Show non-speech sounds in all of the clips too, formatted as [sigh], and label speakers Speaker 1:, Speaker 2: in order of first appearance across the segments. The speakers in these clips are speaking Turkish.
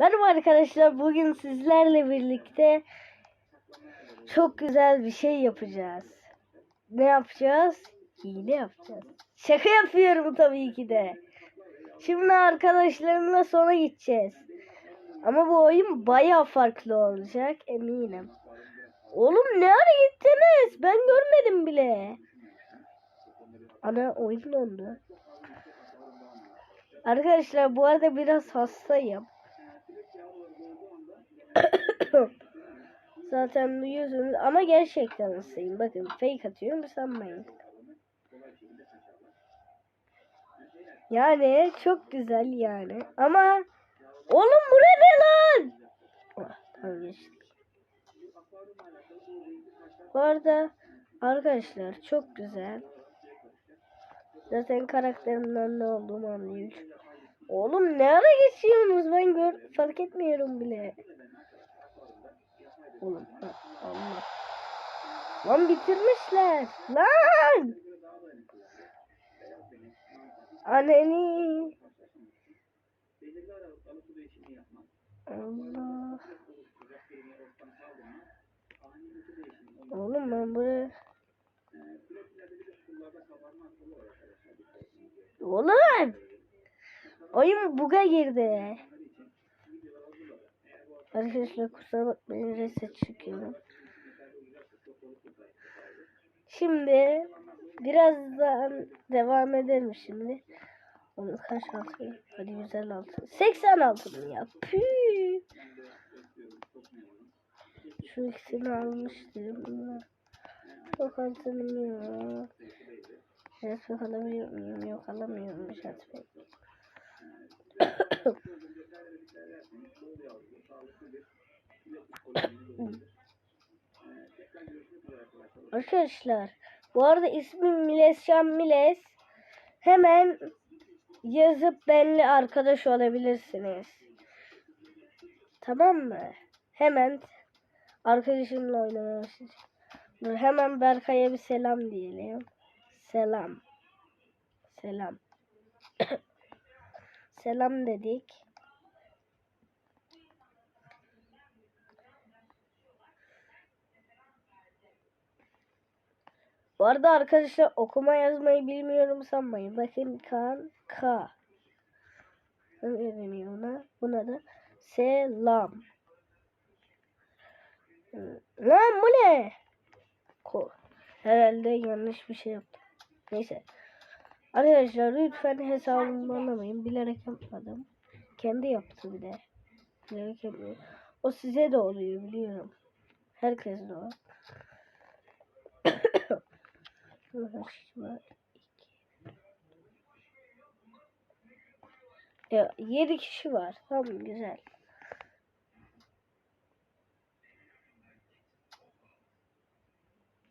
Speaker 1: Merhaba arkadaşlar. Bugün sizlerle birlikte çok güzel bir şey yapacağız. Ne yapacağız? Hile yapacağız. Şaka yapıyorum tabii ki de. Şimdi arkadaşlarımla sonra gideceğiz. Ama bu oyun baya farklı olacak eminim. Oğlum ne gittiniz? Ben görmedim bile. Ana oyun dondu. Arkadaşlar bu arada biraz hastayım. Zaten duyuyorsunuz ama gerçekten hastayım. Bakın fake atıyorum sanmayın. Yani çok güzel yani. Ama oğlum bu ne lan? Geçtik. Bu arada arkadaşlar çok güzel. Zaten karakterimden ne olduğumu anlıyor. Oğlum ne ara geçiyorsunuz ben gör fark etmiyorum bile. Oğlum ha, Allah. Lan bitirmişler. Lan. Anneni. Allah. Oğlum ben buraya Oğlum! Oyun buga girdi. Arkadaşlar kusura bakmayın reset çıkıyorum. Şimdi birazdan devam edelim şimdi. Onu kaç altın? Hadi güzel altın. 80 altın ya. Püü. Şu ikisini almıştım. Çok altınım ya. Jetpack alabiliyor muyum? Yok alamıyorum jetpack. [coughs] Arkadaşlar bu arada ismim Miles Can Miles. Hemen yazıp benimle arkadaş olabilirsiniz. Tamam mı? Hemen arkadaşımla oynamaya. Dur hemen Berkay'a bir selam diyelim. Selam. Selam. [coughs] Selam dedik. Bu arada arkadaşlar okuma yazmayı bilmiyorum sanmayın. Bakın kan K. Ne deniyor ona? Buna da selam. Lan bu ne? Ko. Herhalde yanlış bir şey yaptım. Neyse. Arkadaşlar lütfen hesabımı anlamayın. Bilerek yapmadım. Kendi yaptı bir de. Bilerek yapmıyor. O size de oluyor biliyorum. Herkes de o. ya 7 kişi var. Tamam güzel.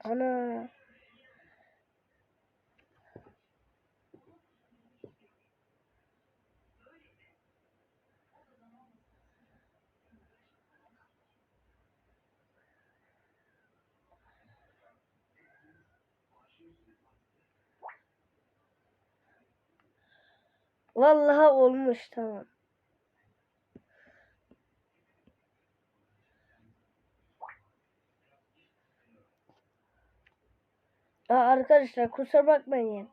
Speaker 1: Ana. Vallahi olmuş tamam. Aa, arkadaşlar kusura bakmayın.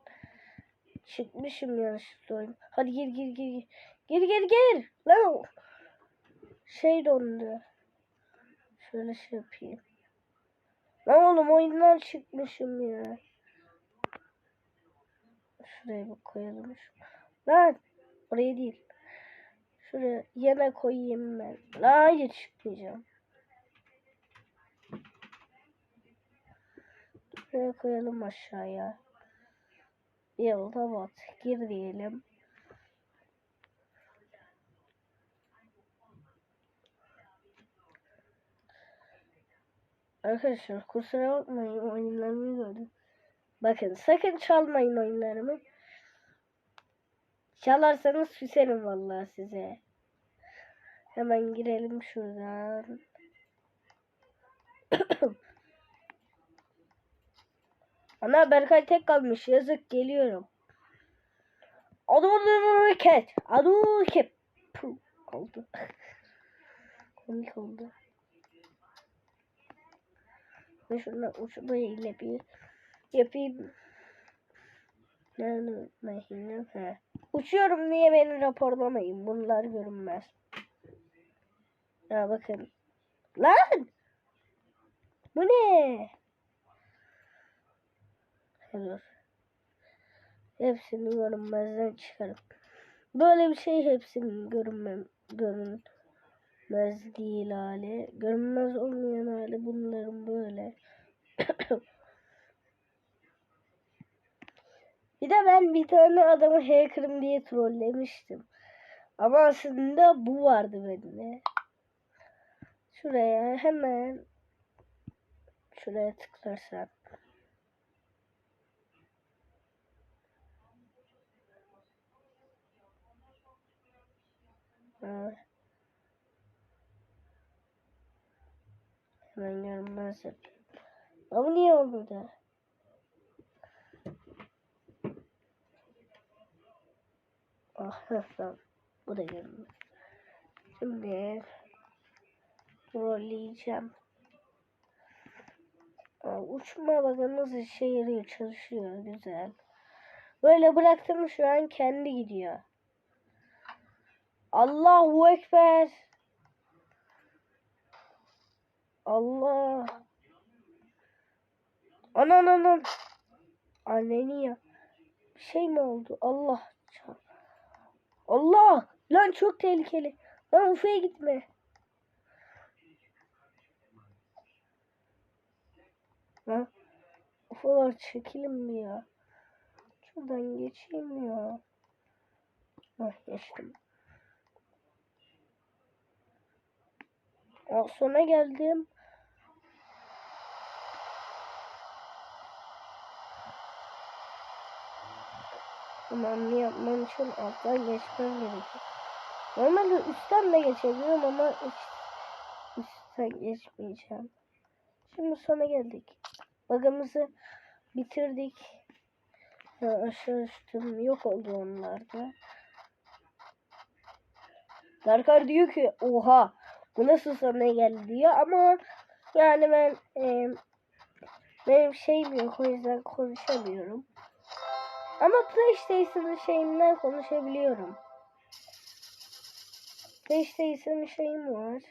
Speaker 1: Çıkmışım yanlışlıkla oyun. Hadi gir gir gir. Gir gir gir. Lan. Şey dondu. Şöyle şey yapayım. Lan oğlum oyundan çıkmışım ya. Şuraya bir koyalım. Lan. Oraya değil. Şuraya yana koyayım ben. Hayır çıkmayacağım. Şuraya koyalım aşağıya. Yolda bat. Gir diyelim. Arkadaşlar kusura bakmayın oyunlarımı gördüm. Bakın sakın çalmayın oyunlarımı. Çalarsanız küserim vallahi size. Hemen girelim şuradan. [coughs] Ana Berkay tek kalmış. Yazık geliyorum. Kes. Adı kes. Puh, oldu. [laughs] komik oldu. Ve şuradan uçma ile bir yapayım. Uçuyorum diye beni raporlamayın. Bunlar görünmez. Ya bakın. Lan! Bu ne? Dur. Hepsini görünmezden çıkarım. Böyle bir şey hepsinin görünmem görünmez değil hali. Görünmez olmayan hali bunların böyle. [coughs] bir de ben bir tane adamı hacker'ım diye trollemiştim. Ama aslında bu vardı bende. Şuraya hemen şuraya tıklarsan Ha. Hemen görünmez yapayım. Ama niye oldu da? Ah, tamam. Bu da görünmez. Şimdi rolleyeceğim. Aa, uçma bakın nasıl işe yarıyor çalışıyor güzel. Böyle bıraktım şu an kendi gidiyor. Allahu Ekber. Allah. Anan anan. Anneni ya. Bir şey mi oldu? Allah. Allah. Lan çok tehlikeli. Lan Ufa'ya gitme. Ha? Ufalar çekilin mi ya? Şuradan geçeyim ya. Hah geçtim. O sona geldim. Tamam yapmam için alttan geçmem gerekiyor. Normalde üstten de geçebiliyorum ama üst, üstten geçmeyeceğim. Şimdi sona geldik. Bagımızı bitirdik. Ya aşağı üstüm yok oldu onlarda. Darkar diyor ki oha bu nasıl sana geldi diyor ama yani ben e, benim şeyim yok o yüzden konuşamıyorum. Ama PlayStation'ın şeyinden konuşabiliyorum. PlayStation'ın şeyim var.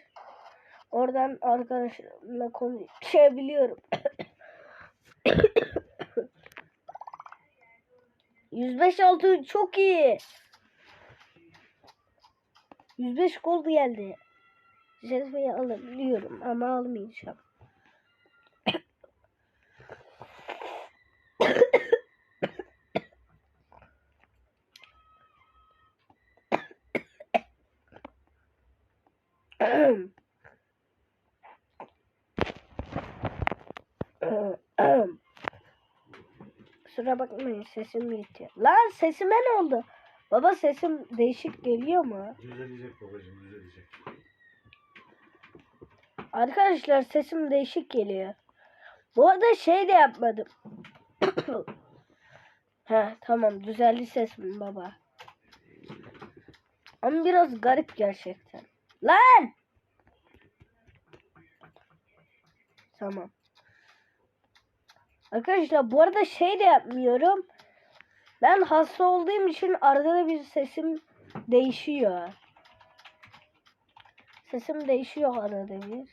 Speaker 1: Oradan arkadaşlarımla konuşabiliyorum. [coughs] 105 altı çok iyi. 105 gol geldi. Jelfe'yi alabiliyorum ama almayacağım. Kusura bakmayın sesim gitti. Lan sesime ne oldu? Baba sesim değişik geliyor mu?
Speaker 2: Düzelecek babacığım düzelecek.
Speaker 1: Arkadaşlar sesim değişik geliyor. Bu arada şey de yapmadım. [coughs] He tamam düzeldi sesim baba. Ama biraz garip gerçekten. Lan! Tamam. Arkadaşlar bu arada şey de yapmıyorum. Ben hasta olduğum için arada da bir sesim değişiyor. Sesim değişiyor arada bir.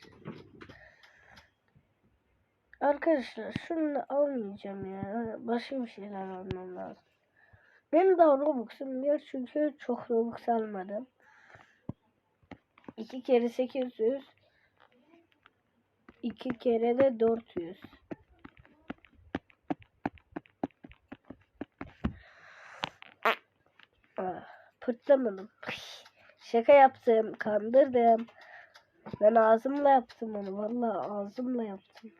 Speaker 1: Arkadaşlar şunu almayacağım ya. Başka bir şeyler almam lazım. Benim daha Robux'um yok çünkü çok Robux almadım. 2 kere 800 2 kere de 400 Ah, Pırtlamadım. Şaka yaptım. Kandırdım. Ben ağzımla yaptım onu. Vallahi ağzımla yaptım.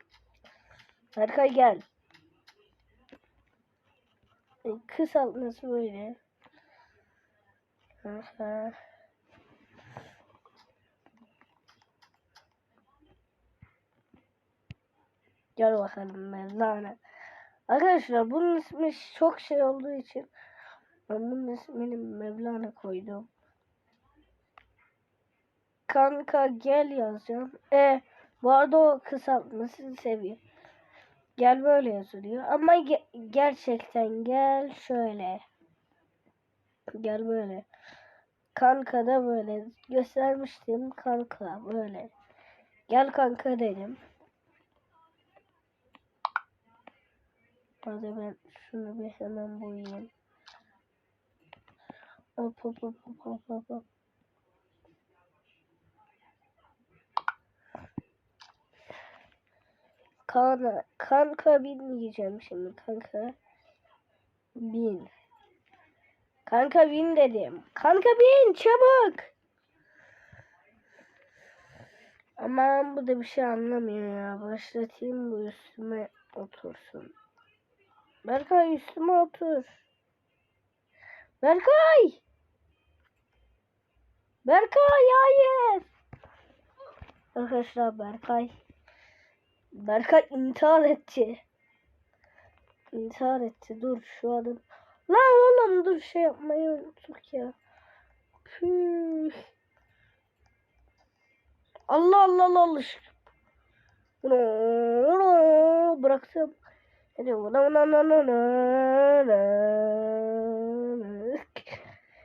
Speaker 1: Berkay gel. Kısaltması böyle. Aha. Gel bakalım Mevlana. Arkadaşlar bunun ismi çok şey olduğu için ben bunun ismini Mevlana koydum. kanka gel yazacağım. E bu arada o kısaltmasını seviyor. Gel böyle yazılıyor. Ama ge- gerçekten gel şöyle. Gel böyle. Kanka da böyle. Göstermiştim kanka böyle. Gel kanka dedim. Hadi ben şunu bir hemen boyayayım. Hop hop hop hop hop hop. Kana, kanka bin diyeceğim şimdi kanka. Bin. Kanka bin dedim. Kanka bin çabuk. Aman bu da bir şey anlamıyor ya. Başlatayım bu üstüme otursun. Berkay üstüme otur. Berkay! Berkay hayır. Arkadaşlar Berkay. Berkay intihar etti. İntihar etti. Dur şu adam. Lan oğlum dur şey yapmayı unuttuk ya. Püh. Allah Allah Allah uno, Bıraktım. Hadi uno,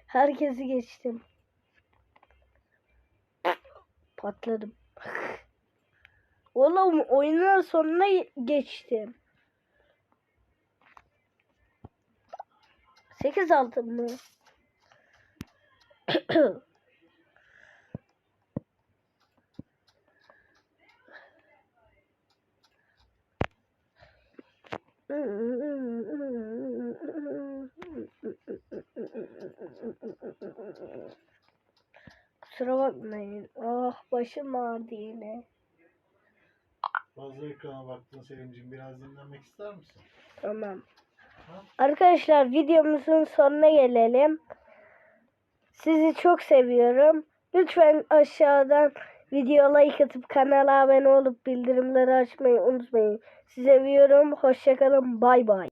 Speaker 1: Herkesi geçtim. Patladım. Oğlum oyunun sonuna geçtim. 8 altın mı? [clears throat] [laughs] Kusura bakmayın. Ah başım ağrıdı yine.
Speaker 2: Fazla ekrana baktın Selim'ciğim. Biraz dinlenmek ister misin?
Speaker 1: Tamam. Arkadaşlar videomuzun sonuna gelelim. Sizi çok seviyorum. Lütfen aşağıdan video like atıp kanala abone olup bildirimleri açmayı unutmayın. Sizi seviyorum. Hoşçakalın. Bay bay.